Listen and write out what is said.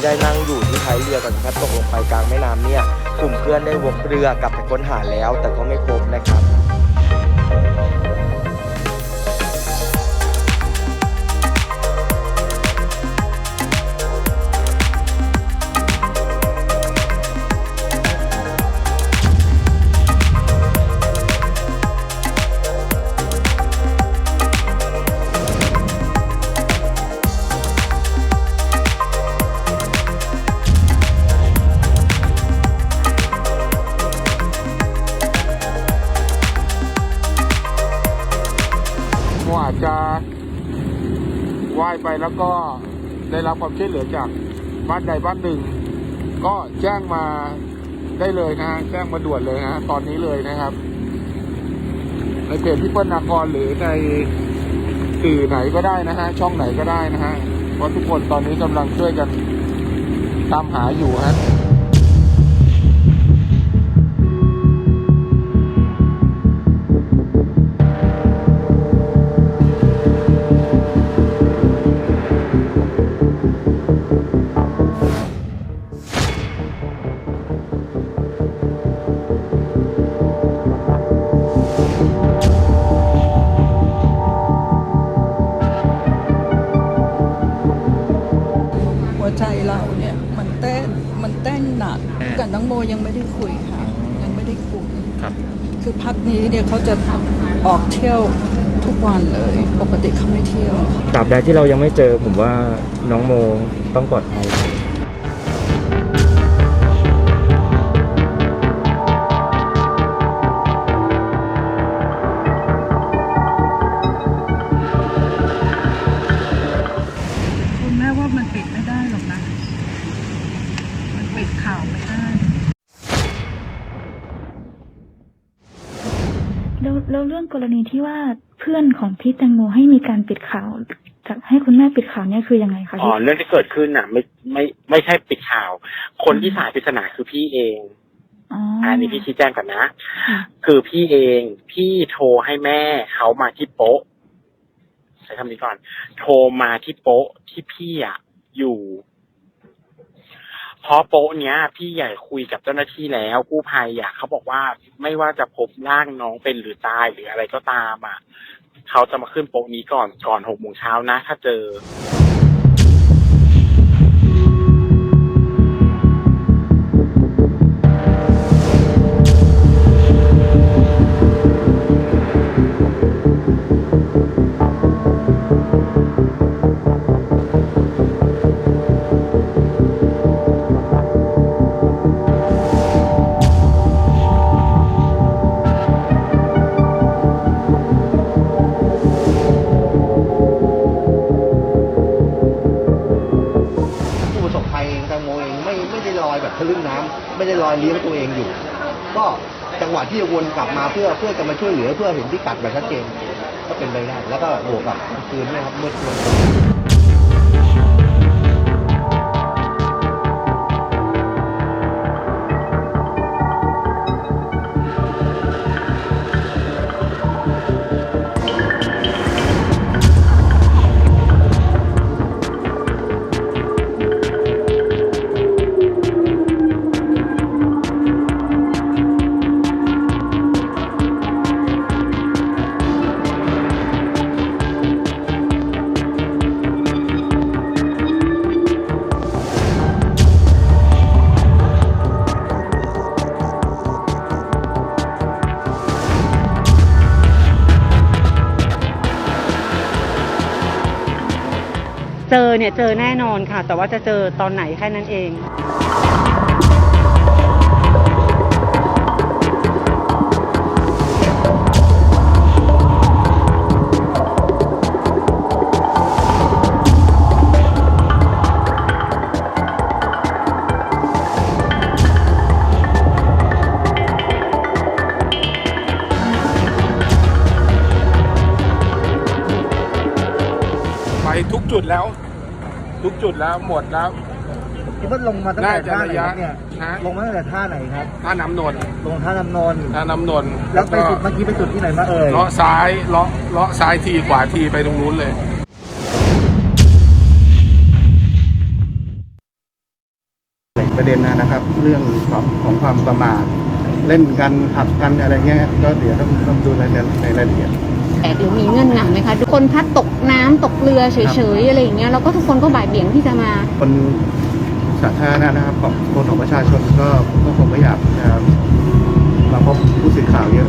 ที่ได้นั่งอยู่ที่ท้ายเรือก่อนที่พัดตกลงไปกลางแม่น้ำเนี่ย กลุ่มเพื่อนได้วกเรือกลับไปค้นหาแล้ว แต่ก็ไม่พบนะครับ ว่ายไปแล้วก็ได้รับความช่วยเหลือจากบ้านใดบ้านหนึ่ง ก็แจ้งมาได้เลยนะฮะแจ้งมาด่วนเลยนะฮะตอนนี้เลยนะครับ ในเพจพี่เปิ้ลนาครหรือในสื่อไหนก็ได้นะฮะช่องไหนก็ได้นะฮะเพราะทุกคนตอนนี้กำลังช่วยกันตามหาอยู่ฮะ ยังไม่ได้คุยค่ะ ยังไม่ได้คุย ครับ คือพักนี้เนี่ยเขาจะออกเที่ยวทุกวันเลย ปกติเขาไม่เที่ยว ตราบใดที่เรายังไม่เจอผมว่าน้องโมต้องปลอดภัยคุณ แล้วแล้วเรื่องกรณีที่ว่าเพื่อนของพี่แตงโมให้มีการปิดข่าวจากให้คุณแม่ปิดข่าวเนี่ยคือยังไงคะอ๋อเรื่องที่เกิดขึ้นน่ะ ไม่ไม่ไม่ใช่ปิดข่าว คนที่สายปริศนาคือพี่เองอ๋ออันนี้พี่ชี้แจงก่อนนะค่ะคือพี่เองพี่โทรให้แม่เขามาที่โป๊ะใช้คำนี้ก่อน โทรมาที่โป๊ะที่พี่อะอยู่เพราะโป๊ะเนี้ย พี่ใหญ่คุยกับเจ้าหน้าที่แล้วกู้ภัยอะเขาบอกว่าไม่ว่าจะพบร่างน้องเป็นหรือตายหรืออะไรก็ตามอะเขาจะมาขึ้นโป๊ะนี้ก่อนก่อนหกโมงเช้านะ ถ้าเจอ เลี้ยงตัวเองอยู่ ก็จังหวะที่จะวนกลับมาเพื่อเพื่อจะมาช่วยเหลือเพื่อเห็นพิกัดแบบชัดเจนก็เป็นไปได้แล้วก็บวกกับคืนนะครับมืดด้ว เจอเนี่ยเจอแน่นอนค่ะ แต่ว่าจะเจอตอนไหนแค่นั้นเอง ทุกจุดแล้ว ทุกจุดแล้วหมดแล้ว คิดว่าลงมาตั้งน่าแต่จะท่าไหนระยะครับเนี่ยฮะลงมาตั้งแต่ท่าไหนครับ ท่าน้ำนนท์ลงท่าน้ำนนท์ท่าน้ำนนท์แล้วไปจุดเมื่อกี้ไปจุดที่ไหนมาเอ่ย เลาะซ้ายเลาะเลาะซ้ายทีขวาทีไปตรงนู้นเลย ประเด็นนะครับ เรื่องของของความประมาทเล่นกันหักกันอะไรเงี้ยก็เดี๋ยวต้องต้องดูในในรายละเอียด แต่หรือมีเงื่อนงำไหมคะทุกคนพลัดตกน้ำตกเรือเฉยๆอะไรอย่างเงี้ยแล้วก็ทุกคนก็บ่ายเบี่ยงที่จะมาคนสาธารณะนะครับของคนของประชาชนก็ก็คงไม่อยากจะมาพบผู้สื่อข่าวเยอะ